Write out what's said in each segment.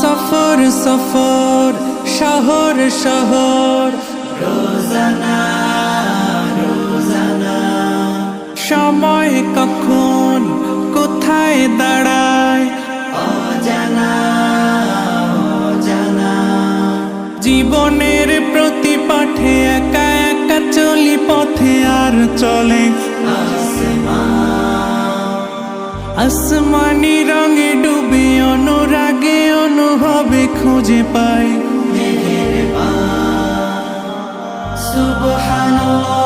সফর সফর শহর শহর। সময় কখন কোথায় দাঁড়ায়? অজানা। জীবনের প্র পাঠে একা একা চলি পথে আর চলে। আসমানি রঙে ডুবে অনুরাগে অনুভবে খুঁজে পাই। সুবহানাল্লাহ।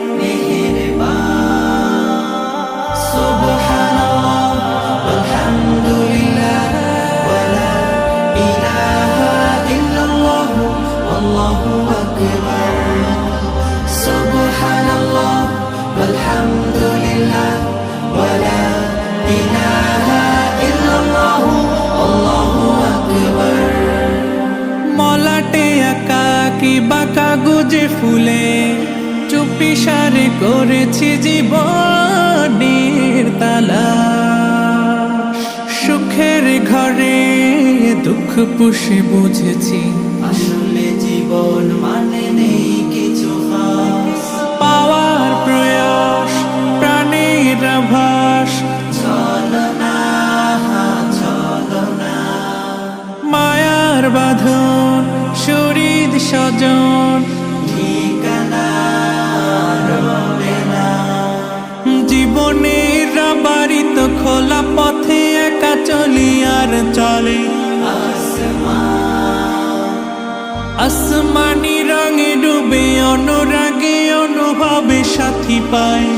কি বাঁকা গুজে ফুলে চুপি সারে করেছি জীবনের তালা। সুখের ঘরে দুঃখ পুষে বুঝেছি। আসলে জীবন মানে মায়ার বাঁধন, শরীর স্বজন ঠিকানা রবে না জীবনের বাড়িত খোলা পথে একা চলি আর চলে। আসমানি রঙে ডুবে, অনুরাগে অনুভবে সাথী পায়।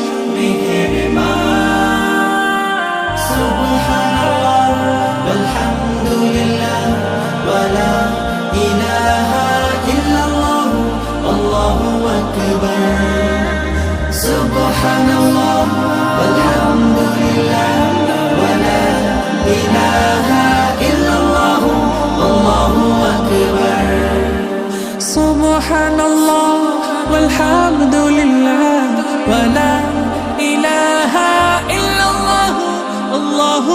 الله والحمد لله ولا إله إلا الله. الله